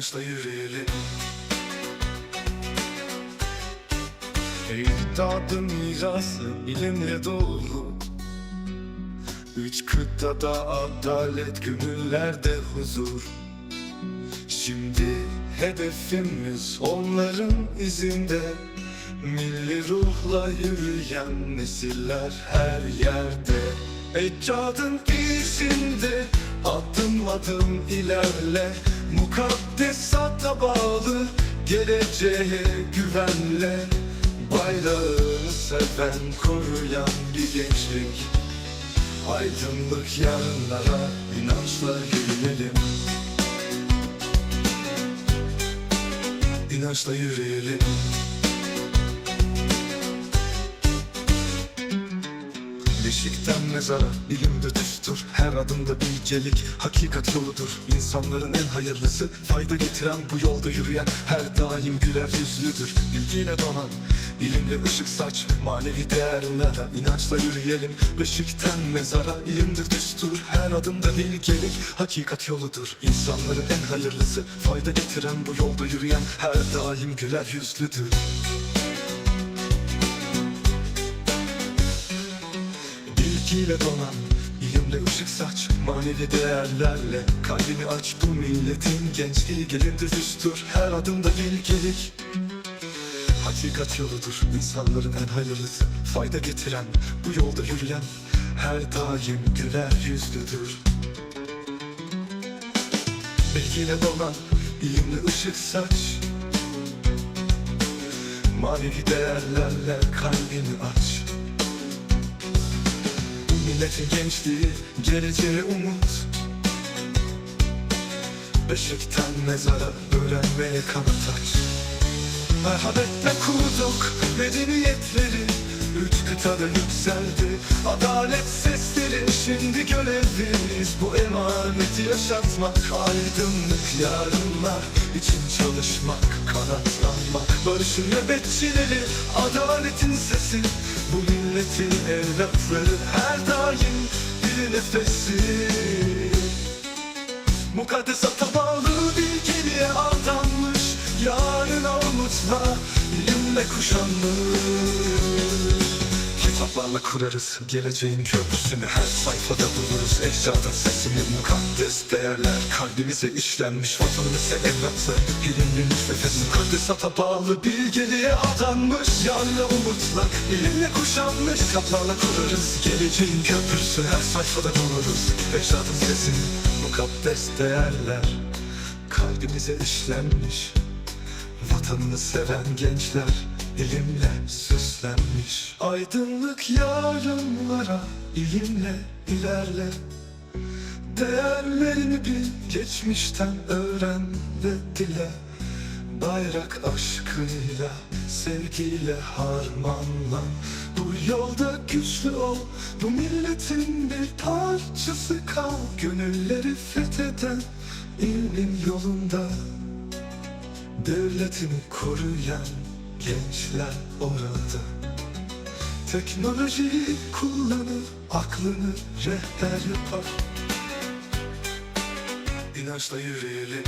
inançla yürüyelim Ecdadın mirası ilimle dolu. Üç kıtada adalet, gönüllerde huzur. Şimdi hedefimiz onların izinde. Milli ruhla yürüyen nesiller her yerde. Ecdadın izinde adım adım ilerle Mukaddesata bağlı geleceğe güvenle Bayrağını seven koruyan bir gençlik. Aydınlık yarınlara inançla yürüyelim İnançla yürüyelim Beşikten mezara ilimde düstur Her adımda bilgelik hakikat yoludur. İnsanların en hayırlısı fayda getiren Bu yolda yürüyen her daim güler yüzlüdür. Bilgiyle donan ilimle ışık saç Manevi değerlere inançla yürüyelim. Beşikten mezara ilimdir düstur. Her adımda bilgelik hakikat yoludur. İnsanların en hayırlısı fayda getiren Bu yolda yürüyen her daim güler yüzlüdür Bilgiyle donan, ilimle ışık saç Manevi değerlerle. Kalbini aç Bu milletin gençliği gelindir düstur Her adımda bilgelik Hakikat yoludur. İnsanların en hayırlısı Fayda getiren, bu yolda yürüyen Her daim güler yüzlüdür. Bilgiyle donan, ilimle ışık saç Manevi değerlerle kalbini aç Milletin gençliği, geleceğe umut. Beşikten mezara öğrenmeye kanat aç Merhametle kurduk medeniyetleri. Üç kıtada yükseldi adalet sesleri. Şimdi görevimiz bu emaneti yaşatmak. Aydınlık yarınlar için çalışmak Kanatlanmak. Barışın nöbetçileri adaletin sesi. Bu milletin evlatları her bir nefesi. Mukaddesata bağlı bilgeliğe aldanmış. Yarına umutla ilimle kuşanmış Kitaplarla kurarız. Geleceğin köprüsünü Her sayfada buluruz. Ecdadın sesini Mukaddes değerler. Kalbimize işlenmiş Vatanımız evlatı ilimli nefesi Mukaddesata bağlı bilgeliğe adanmış. Yarına umutla ilimle kuşanmış. Kitaplarla kurarız. Geleceğin köprüsü Her sayfada buluruz. Ecdadın sesini Mukaddes değerler. Kalbimize işlenmiş Vatanını seven gençler ilimle süslenmiş Aydınlık yarınlara ilimle ilerle. Değerlerini bil, geçmişten öğren ve dile. Bayrak aşkıyla, sevgiyle harmanlan Bu yolda güçlü ol, bu milletin bir parçası kal. Gönülleri fetheden ilmin yolunda. Devletini koruyan gençler orada. Teknolojiyi kullanıp aklını rehber yapar. İnançla yürüyelim